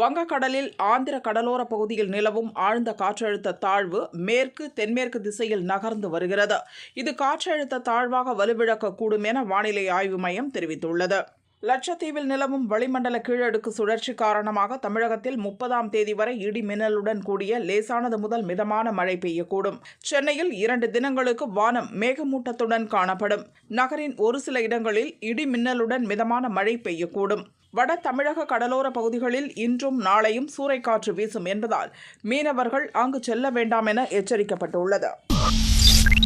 வங்கக்கடலில் ஆந்திர கடலோர பகுதியில் நிலவும் ஆழ்ந்த காற்றழுத்த தாழ்வு மேற்கு தென்மேற்கு திசையில் நகர்ந்து வருகிறது. இது காற்றழுத்த தாழ்வாக வலுவிழக்கக்கூடும் என வானிலை ஆய்வு மையம் தெரிவித்துள்ளது. லட்சத்தீவில் நிலவும் வளிமண்டல கீழடுக்கு சுழற்சி காரணமாக தமிழகத்தில் முப்பதாம் தேதி வரை இடி மின்னலுடன் கூடிய லேசானது முதல் மிதமான மழை பெய்யக்கூடும். சென்னையில் இரண்டு தினங்களுக்கு வானம் மேகமூட்டத்துடன் காணப்படும். நகரின் ஒரு சில இடங்களில் இடி மின்னலுடன் மிதமான மழை பெய்யக்கூடும். வட தமிழக கடலோர பகுதிகளில் இன்றும் நாளையும் சூறைக்காற்று வீசும் என்பதால் மீனவர்கள் அங்கு செல்ல வேண்டாம் என எச்சரிக்கப்பட்டுள்ளது.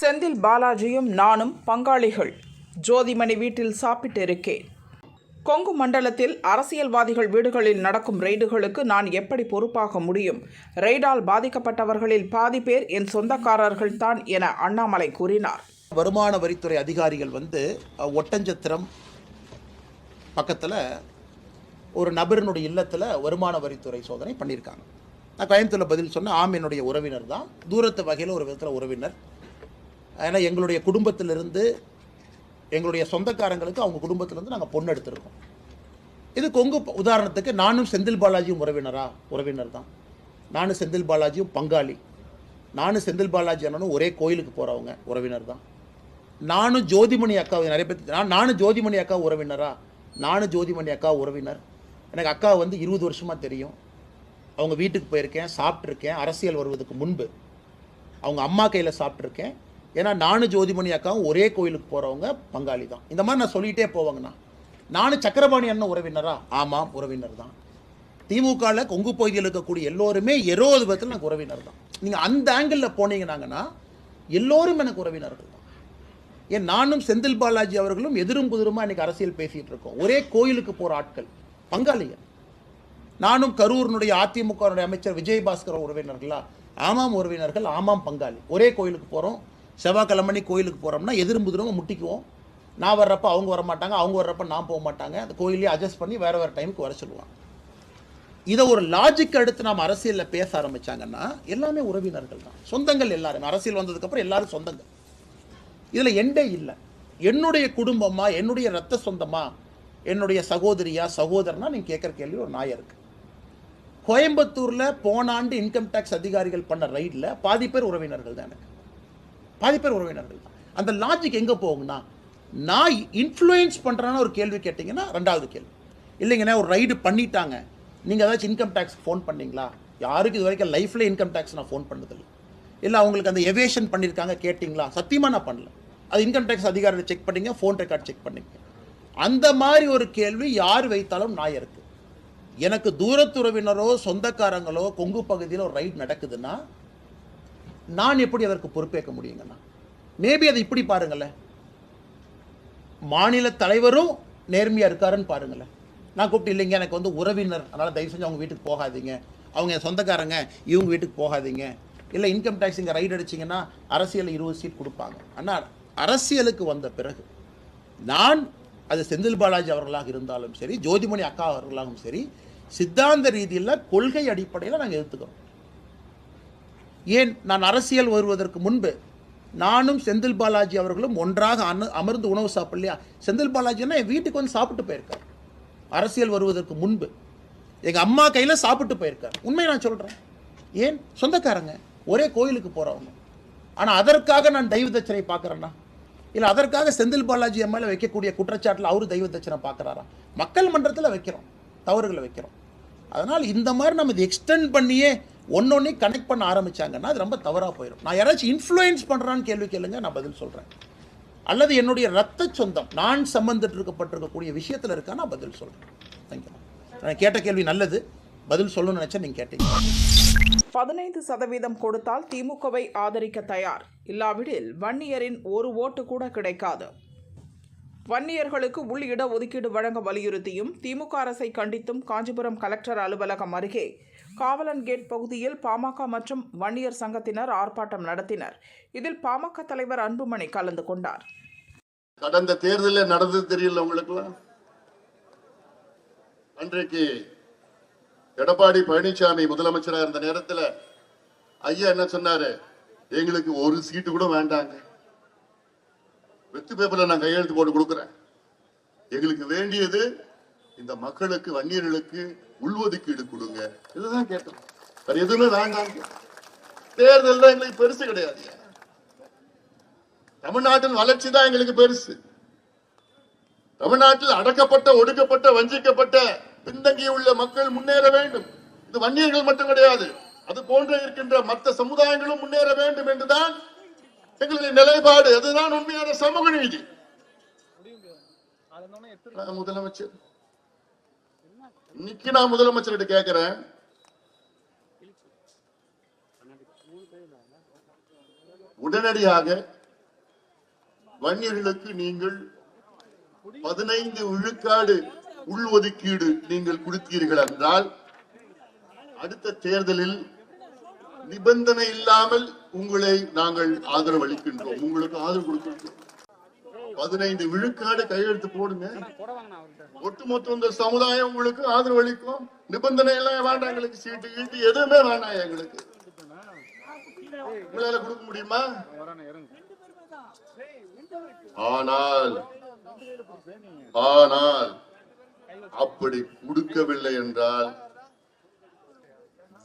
செந்தில் பாலாஜியும் நானும் பங்காளிகள். ஜோதிமணி வீட்டில் சாப்பிட்டிருக்கேன். கொங்கு மண்டலத்தில் அரசியல்வாதிகள் வீடுகளில் நடக்கும் ரெய்டுகளுக்கு நான் எப்படி பொறுப்பாக முடியும்? ரெய்டால் பாதிக்கப்பட்டவர்களில் பாதி பேர் என் சொந்தக்காரர்கள் தான் என அண்ணாமலை கூறினார். வருமான வரித்துறை அதிகாரிகள் வந்து ஒட்டஞ்சத்திரம் பக்கத்தில் ஒரு நபரினுடைய இல்லத்தில் வருமான வரித்துறை சோதனை பண்ணியிருக்காங்க நான் கோயம்புத்தூரில் பதில் சொன்னேன் ஆம் என்னுடைய உறவினர் தான். தூரத்து வகையில் ஒரு விதத்தில் உறவினர். ஏன்னா எங்களுடைய குடும்பத்திலிருந்து எங்களுடைய சொந்தக்காரங்களுக்கு அவங்க குடும்பத்திலேருந்து நாங்கள் பொண்ணு எடுத்திருக்கோம். இது கொங்கு உதாரணத்துக்கு நானும் செந்தில் பாலாஜியும் உறவினரா? உறவினர் தான். நானும் செந்தில் பாலாஜியும் பங்காளி. நானும் செந்தில் பாலாஜி அண்ணனும் ஒரே கோயிலுக்கு போகிறவங்க உறவினர் தான். நானும் ஜோதிமணி அக்கா நிறைய பேர் நான் நானும் ஜோதிமணி அக்கா உறவினரா? நானும் ஜோதிமணி அக்கா உறவினர். எனக்கு அக்கா வந்து இருபது வருஷமாக தெரியும். அவங்க வீட்டுக்கு போயிருக்கேன் சாப்பிட்ருக்கேன் அரசியல் வருவதற்கு முன்பு. அவங்க அம்மா கையில் சாப்பிட்ருக்கேன் ஏன்னா நானும் ஜோதிமணி அக்காவும் ஒரே கோயிலுக்கு போகிறவங்க பங்காளி தான். இந்த மாதிரி நான் சொல்லிகிட்டே போவாங்கண்ணா. நானும் சக்கரபாணி அண்ணன் உறவினரா? ஆமாம் உறவினர் தான். திமுகவில் கொங்கு பகுதியில் இருக்கக்கூடிய எல்லோருமே எரோது விதத்தில் எனக்கு உறவினர் தான். நீங்கள் அந்த ஆங்கிளில் போனீங்கன்னாங்கன்னா எல்லோரும் எனக்கு உறவினர்கள் தான். ஏன் நானும் செந்தில் பாலாஜி அவர்களும் எதிரும் புதிருமா இன்றைக்கி அரசியல் பேசிகிட்டு இருக்கோம். ஒரே கோயிலுக்கு போகிற ஆட்கள். பங்காளிகள். நானும் கரூரினுடைய அதிமுகனுடைய அமைச்சர் விஜயபாஸ்கர் உறவினர்களா? ஆமாம் உறவினர்கள் ஆமாம் பங்காளி. ஒரே கோயிலுக்கு போகிறோம் செவ்வாய்க்கிழமணி கோயிலுக்கு போகிறோம்னா எதிரும் முட்டிக்குவோம். நான் வர்றப்ப அவங்க வர மாட்டாங்க அவங்க வர்றப்ப நான் போக மாட்டாங்க அந்த கோயிலே அட்ஜஸ்ட் பண்ணி வேறு வேறு டைமுக்கு வர சொல்லுவாங்க. இதை ஒரு லாஜிக் எடுத்து நாம் அரசியலில் பேச ஆரம்பிச்சாங்கன்னா எல்லாமே உறவினர்கள் தான். சொந்தங்கள் எல்லாருமே. அரசியல் வந்ததுக்கப்புறம் எல்லாரும் சொந்தங்கள். இதில் எண்டே இல்லை. என்னுடைய குடும்பமாக என்னுடைய ரத்த சொந்தமாக என்னுடைய சகோதரியா சகோதரனா நீங்கள் கேட்குற கேள்வி ஒரு நாயம் இருக்குது கோயம்புத்தூரில் போன ஆண்டு இன்கம் டேக்ஸ் அதிகாரிகள் பண்ண ரைடில் பாதி பேர் உறவினர்கள் தான் எனக்கு. பாதி பேர் உறவினர்கள் தான். அந்த லாஜிக் எங்கே போகுங்கன்னா நான் இன்ஃப்ளூயன்ஸ் பண்ணுறேன்னு ஒரு கேள்வி கேட்டிங்கன்னா ரெண்டாவது கேள்வி. இல்லைங்கண்ணா ஒரு ரைடு பண்ணிட்டாங்க. நீங்கள் ஏதாச்சும் இன்கம் டேக்ஸ் ஃபோன் பண்ணீங்களா? யாருக்கு இது வரைக்கும் லைஃப்பில் இன்கம் டேக்ஸ் நான் ஃபோன் பண்ணதில்லை. இல்லை அவங்களுக்கு அந்த எவேஷன் பண்ணியிருக்காங்க கேட்டிங்களா? சத்தியமாக நான் பண்ணல. அது இன்கம் டேக்ஸ் அதிகாரியை செக் பண்ணீங்க ஃபோன் ரெக்கார்ட் செக் பண்ணிங்க. அந்த மாதிரி ஒரு கேள்வி யார் வைத்தாலும் நாயருக்கு எனக்கு தூரத்துறவினரோ சொந்தக்காரங்களோ கொங்கு பகுதியில் ஒரு ரைட் நடக்குதுன்னா நான் எப்படி அதற்கு பொறுப்பேற்க முடியுங்கண்ணா? மேபி அதை இப்படி பாருங்களேன் மாநில தலைவரும் நேர்மையாக இருக்காருன்னு பாருங்களேன் நான் கூப்பிட்டு இல்லைங்க எனக்கு வந்து உறவினர் அதனால் தயவு செஞ்சு அவங்க வீட்டுக்கு போகாதீங்க. அவங்க என் சொந்தக்காரங்க இவங்க வீட்டுக்கு போகாதீங்க. இல்லை இன்கம் டேக்ஸ் இங்கே ரைடு அடிச்சிங்கன்னா அரசியல் இருபது சீட் கொடுப்பாங்க. ஆனால் அரசியலுக்கு வந்த பிறகு நான் அது செந்தில் பாலாஜி அவர்களாக இருந்தாலும் சரி ஜோதிமணி அக்கா அவர்களாகவும் சரி சித்தாந்த ரீதியில் கொள்கை அடிப்படையில் நாங்கள் எடுத்துக்கிறோம் ஏன்? நான் அரசியல் வருவதற்கு முன்பு நானும் செந்தில் பாலாஜி அவர்களும் ஒன்றாக அன அமர்ந்து உணவு சாப்பிடலையா செந்தில் பாலாஜினா என் வீட்டுக்கு வந்து சாப்பிட்டு போயிருக்கார். அரசியல் வருவதற்கு முன்பு எங்கள் அம்மா கையில் சாப்பிட்டு போயிருக்கார். உண்மையை நான் சொல்கிறேன் ஏன்? சொந்தக்காரங்க. ஒரே கோயிலுக்கு போகிறவங்க ஆனால் அதற்காக நான் தெய்வ தச்சனை பார்க்குறேன்னா? இல்லை அதற்காக செந்தில் பாலாஜி எம்எல்ஏ வைக்கக்கூடிய குற்றச்சாட்டில் அவரு தெய்வ தட்சணை பார்க்குறாரா மக்கள் மன்றத்தில் வைக்கிறோம். தவறுகளை வைக்கிறோம். அதனால் இந்த மாதிரி நம்ம இதை எக்ஸ்டெண்ட் பண்ணியே ஒன்னொன்னே கனெக்ட் பண்ண ஆரம்பிச்சாங்கன்னா அது ரொம்ப தவறாக போயிடும் நான் யாராச்சும் இன்ஃப்ளூயன்ஸ் பண்ணுறான்னு கேள்வி கேளுங்க நான் பதில் சொல்கிறேன் அல்லது என்னுடைய ரத்த சொந்தம் நான் சம்பந்தப்பட்டு இருக்கப்பட்டிருக்கக்கூடிய விஷயத்தில் இருக்கா நான் பதில் சொல்கிறேன் தேங்க்யூ நான் கேட்ட கேள்வி நல்லது. பதில் சொல்லணும்னு நினச்சா நீங்கள் கேட்டீங்க. பதினைந்து சதவீதம் கொடுத்தால் திமுகவை ஆதரிக்க தயார். இல்லாவிடில் வன்னியரின் ஒரு ஓட்டு கூட கிடைக்காது. வன்னியர்களுக்கு உள் இட ஒதுக்கீடு வழங்க வலியுறுத்தியும் திமுக அரசை கண்டித்தும் காஞ்சிபுரம் கலெக்டர் அலுவலகம் அருகே காவலன் கேட் பகுதியில் பாமக மற்றும் வன்னியர் சங்கத்தினர் ஆர்ப்பாட்டம் நடத்தினர். இதில் பாமக தலைவர் அன்புமணி கலந்து கொண்டார். கடந்த தேர்தலில் நடந்தது தெரியல உங்களுக்கு அன்றைக்கு எடப்பாடி பழனிசாமி முதலமைச்சரா இருந்த நேரத்துல ஐயா என்ன சொன்னாரு? எங்களுக்கு ஒரு சீட்டு கூட வேண்டாங்க. வெத்து பேப்பர்ல நான் கையெழுத்து போட்டு கொடுக்குறேன். எங்களுக்கு வேண்டியது இந்த மக்களுக்கு வன்னியர்களுக்கு உள்ஒதுக்கீடு கொடுங்க. இதுதான் கேட்டோம். வேற எதுவுமே வேண்டாங்க. தேர்தல் தான் எங்களுக்கு பெருசு கிடையாது. தமிழ்நாட்டின் வளர்ச்சி தான் எங்களுக்கு பெருசு. தமிழ்நாட்டில் அடக்கப்பட்ட ஒடுக்கப்பட்ட வஞ்சிக்கப்பட்ட பின்தங்கியுள்ள மக்கள் முன்னேற வேண்டும். இது வன்னியர்கள் மட்டும் கிடையாது. அது போன்ற இருக்கின்ற மற்ற சமுதாயங்களும் முன்னேற வேண்டும் என்றுதான் எங்களுடைய நிலைப்பாடு. அதுதான் உண்மையான சமூக நீதி. முதலமைச்சர். இன்னைக்கு நான் முதலமைச்சர்கிட்ட கேட்கிறேன் உடனடியாக வன்னியர்களுக்கு நீங்கள் பதினைந்து விழுக்காடு உள்ஒதுக்கீடு நீங்கள் கொடுத்தீர்கள் என்றால் அடுத்த தேர்தலில் நிபந்தனை இல்லாமல் உங்களை நாங்கள் ஆதரவு அளிக்கின்றோம் உங்களுக்கு ஆதரவு கொடுக்கின்றோம். பதினைந்து விழுக்காடு கையெழுத்து போடுங்க. ஒட்டுமொத்த இந்த சமுதாயம் உங்களுக்கு ஆதரவு அளிக்கும் நிபந்தனை எல்லாம் வேண்டாம் எங்களுக்கு சீட்டு கீட்டு எதுவுமே வேண்டாம் எங்களுக்கு. உங்களால கொடுக்க முடியுமா? ஆனால் ஆனால் அப்படி கொடுக்கவில்லை என்றால்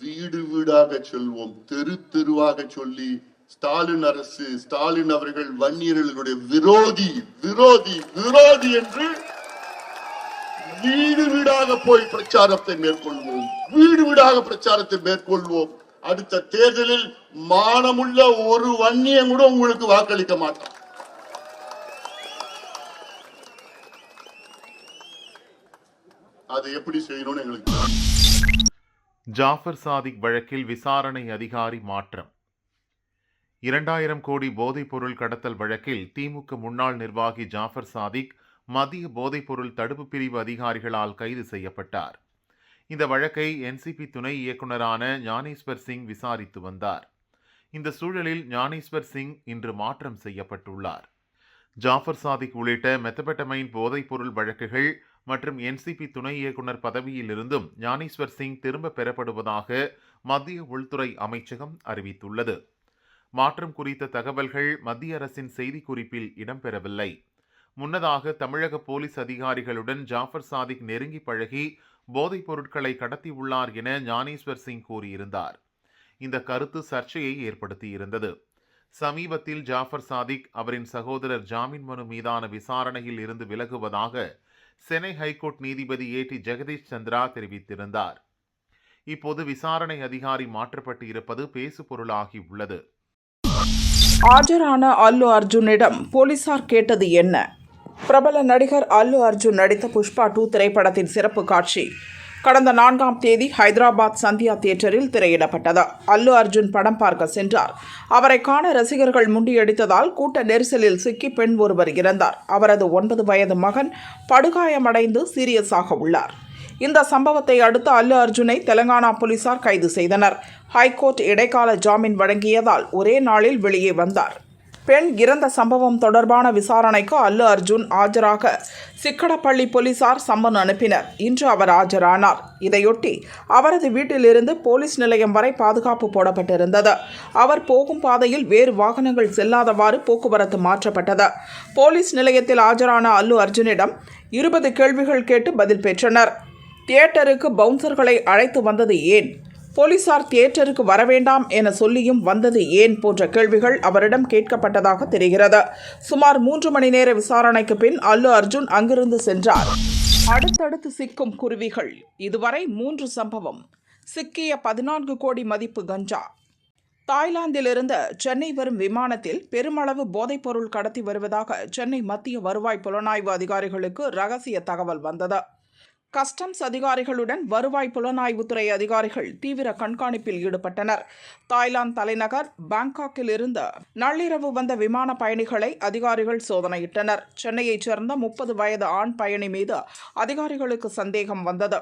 வீடு வீடாக சொல்வோம் தெரு தெருவாக சொல்லி ஸ்டாலின் அரசு ஸ்டாலின் அவர்கள் வன்னியர்களுடைய விரோதி விரோதி விரோதி என்று வீடு வீடாக போய் பிரச்சாரத்தை மேற்கொள்வோம். வீடு வீடாக பிரச்சாரத்தை மேற்கொள்வோம். அடுத்த தேர்தலில் மானமுள்ள ஒரு வன்னியம் கூட உங்களுக்கு வாக்களிக்க மாட்டான். அதை எப்படி செய்யணும்னு எங்களுக்கு ஜாஃபர் சாதிக் வழக்கில் விசாரணை அதிகாரி மாற்றம். இரண்டாயிரம் கோடி போதைப்பொருள் கடத்தல் வழக்கில் திமுக முன்னாள் நிர்வாகி ஜாஃபர் சாதிக் மத்திய போதைப்பொருள் தடுப்பு பிரிவு அதிகாரிகளால் கைது செய்யப்பட்டார். இந்த வழக்கை என்சிபி துணை இயக்குனரான ஞானேஸ்வர் சிங் விசாரித்து வந்தார். இந்த சூழலில் ஞானேஸ்வர் சிங் இன்று மாற்றம் செய்யப்பட்டுள்ளார். ஜாஃபர் சாதிக் உள்ளிட்ட மெத்தபெட்டமைன் போதைப்பொருள் வழக்குகள் மற்றும் என்சிபி துணை இயக்குனர் பதவியிலிருந்தும் ஞானேஸ்வர் சிங் திரும்ப பெறப்படுவதாக மத்திய உள்துறை அமைச்சகம் அறிவித்துள்ளது. மாற்றம் குறித்த தகவல்கள் மத்திய அரசின் செய்திக்குறிப்பில் இடம்பெறவில்லை. முன்னதாக தமிழக போலீஸ் அதிகாரிகளுடன் ஜாஃபர் சாதிக் நெருங்கி பழகி போதைப் பொருட்களை கடத்தியுள்ளார் என ஞானேஸ்வர் சிங் கூறியிருந்தார். இந்த கருத்து சர்ச்சையை ஏற்படுத்தியிருந்தது. சமீபத்தில் ஜாஃபர் சாதிக் அவரின் சகோதரர் ஜாமீன் மனு மீதான விசாரணையில் இருந்து விலகுவதாக சென்னை ஹைகோர்ட் நீதிபதி ஏ டி ஜெகதீஷ் சந்திரா தெரிவித்திருந்தார். இப்போது விசாரணை அதிகாரி மாற்றப்பட்டு இருப்பது பேசுபொருளாகி உள்ளது. ஆஜரான அல்லு அர்ஜுனிடம் போலீசார் கேட்டது என்ன? பிரபல நடிகர் அல்லு அர்ஜுன் நடித்த புஷ்பா டூ திரைப்படத்தின் சிறப்பு காட்சி. கடந்த நான்காம் தேதி ஹைதராபாத் சந்தியா தியேட்டரில் திரையிடப்பட்டது. அல்லு அர்ஜுன் படம் பார்க்க சென்றார். அவரை காண ரசிகர்கள் முண்டியடித்ததால் கூட்ட நெரிசலில் சிக்கி பெண் ஒருவர் இறந்தார். அவரது ஒன்பது வயது மகன் படுகாயமடைந்து சீரியஸாக உள்ளார். இந்த சம்பவத்தை அடுத்து அல்லு அர்ஜுனை தெலங்கானா போலீசார் கைது செய்தனர். ஹைகோர்ட் இடைக்கால ஜாமீன் வழங்கியதால் ஒரே நாளில் வெளியே வந்தார். பெண் இறந்த சம்பவம் தொடர்பான விசாரணைக்கு அல்லு அர்ஜுன் ஆஜராக. சிக்கடப்பள்ளி போலீசார் சம்மன் அனுப்பினர். இன்று அவர் ஆஜரானார். இதையொட்டி அவரது வீட்டிலிருந்து போலீஸ் நிலையம் வரை பாதுகாப்பு போடப்பட்டிருந்தது. அவர் போகும் பாதையில் வேறு வாகனங்கள் செல்லாதவாறு போக்குவரத்து மாற்றப்பட்டது. போலீஸ் நிலையத்தில் ஆஜரான அல்லு அர்ஜுனிடம் இருபது கேள்விகள் கேட்டு பதில் பெற்றனர். தியேட்டருக்கு பவுன்சர்களை அழைத்து வந்தது ஏன்? போலீசார் தியேட்டருக்கு வரவேண்டாம் என சொல்லியும் வந்தது ஏன் போன்ற கேள்விகள் அவரிடம் கேட்கப்பட்டதாக தெரிகிறது. சுமார் மூன்று மணி நேர விசாரணைக்கு பின் அல்லு அர்ஜுன் அங்கிருந்து சென்றார். அடுத்தடுத்து சிக்கும் குருவிகள். இதுவரை மூன்று சம்பவம். சிக்கிய பதினான்கு கோடி மதிப்பு கஞ்சா. தாய்லாந்திலிருந்து சென்னை வரும் விமானத்தில் பெருமளவு போதைப்பொருள் கடத்தி வருவதாக சென்னை மத்திய வருவாய் புலனாய்வு அதிகாரிகளுக்கு ரகசிய தகவல் வந்தது. கஸ்டம்ஸ் அதிகாரிகளுடன் வருவாய் புலனாய்வுத்துறை அதிகாரிகள் தீவிர கண்காணிப்பில் ஈடுபட்டனர். தாய்லாந்து தலைநகர் பாங்காக்கில் இருந்து நள்ளிரவு வந்த விமான பயணிகளை அதிகாரிகள் சோதனையிட்டனர். சென்னையைச் சேர்ந்த முப்பது வயது ஆண் பயணி மீது அதிகாரிகளுக்கு சந்தேகம் வந்தது.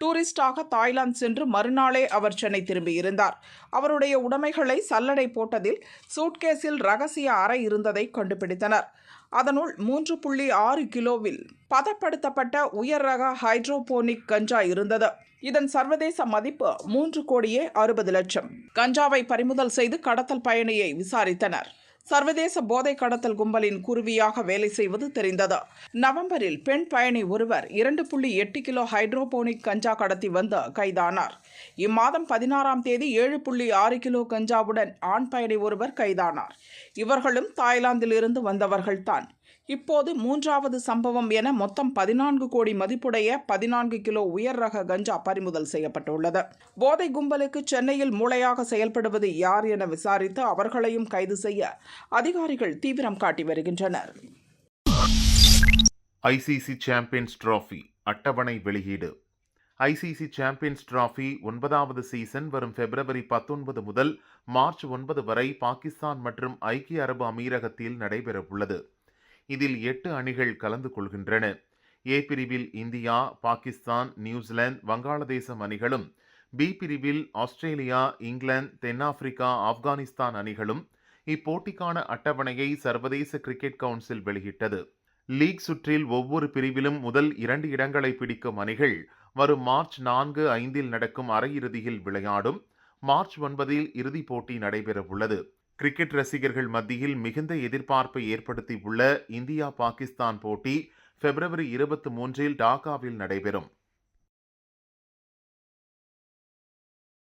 டூரிஸ்டாக தாய்லாந்து சென்று மறுநாளே அவர் சென்னை திரும்பியிருந்தார். அவருடைய உடைமைகளை சல்லடை போட்டதில் சூட்கேஸில் ரகசிய அறை இருந்ததை கண்டுபிடித்தனர். அதனுள் மூன்று புள்ளி ஆறு கிலோவில் பதப்படுத்தப்பட்ட உயர் ரக ஹைட்ரோபோனிக் கஞ்சா இருந்தது. இதன் சர்வதேச மதிப்பு மூன்று கோடியே அறுபது லட்சம். கஞ்சாவை பறிமுதல் செய்து கடத்தல் பயணியை விசாரித்தனர். சர்வதேச போதை கடத்தல் கும்பலின் குருவியாக வேலை செய்வது தெரிந்தது. நவம்பரில் பெண் பயணி ஒருவர் இரண்டு புள்ளி எட்டு கிலோ ஹைட்ரோபோனிக் கஞ்சா கடத்தி வந்து கைதானார். இம்மாதம் பதினாறாம் தேதி ஏழு புள்ளி ஆறு கிலோ கஞ்சாவுடன் ஆண் பயணி ஒருவர் கைதானார். இவர்களும் தாய்லாந்தில் இருந்து வந்தவர்கள்தான். இப்போது மூன்றாவது சம்பவம் என மொத்தம் பதினான்கு கோடி மதிப்புடைய பதினான்கு கிலோ உயர் ரக கஞ்சா பறிமுதல் செய்யப்பட்டுள்ளது. போதை கும்பலுக்கு சென்னையில் மூளையாக செயல்படுவது யார் என விசாரித்து அவர்களையும் கைது செய்ய அதிகாரிகள் தீவிரம் காட்டி வருகின்றனர். ஐசிசி சாம்பியன்ஸ் டிராஃபி அட்டவணை வெளியீடு. ஐசிசி சாம்பியன்ஸ் டிராஃபி ஒன்பதாவது சீசன் வரும் பிப்ரவரி பத்தொன்பது முதல் மார்ச் ஒன்பது வரை பாகிஸ்தான் மற்றும் ஐக்கிய அரபு அமீரகத்தில் நடைபெறவுள்ளது. இதில் எட்டு அணிகள் கலந்து கொள்கின்றன. ஏ பிரிவில் இந்தியா பாகிஸ்தான் நியூசிலாந்து வங்காளதேசம் அணிகளும் பி பிரிவில் ஆஸ்திரேலியா இங்கிலாந்து தென்னாப்பிரிக்கா ஆப்கானிஸ்தான் அணிகளும் இப்போட்டிக்கான அட்டவணையை சர்வதேச கிரிக்கெட் கவுன்சில் வெளியிட்டது. லீக் சுற்றில் ஒவ்வொரு பிரிவிலும் முதல் இரண்டு இடங்களை பிடிக்கும் அணிகள் வரும் மார்ச் நான்கு ஐந்தில் நடக்கும் அரையிறுதியில் விளையாடும். மார்ச் ஒன்பதில் இறுதிப் போட்டி நடைபெறவுள்ளது. கிரிக்கெட் ரசிகர்கள் மத்தியில் மிகுந்த எதிர்பார்ப்பை ஏற்படுத்தியுள்ள இந்தியா பாகிஸ்தான் போட்டி பிப்ரவரி இருபத்தி மூன்றில் டாக்காவில் நடைபெறும்.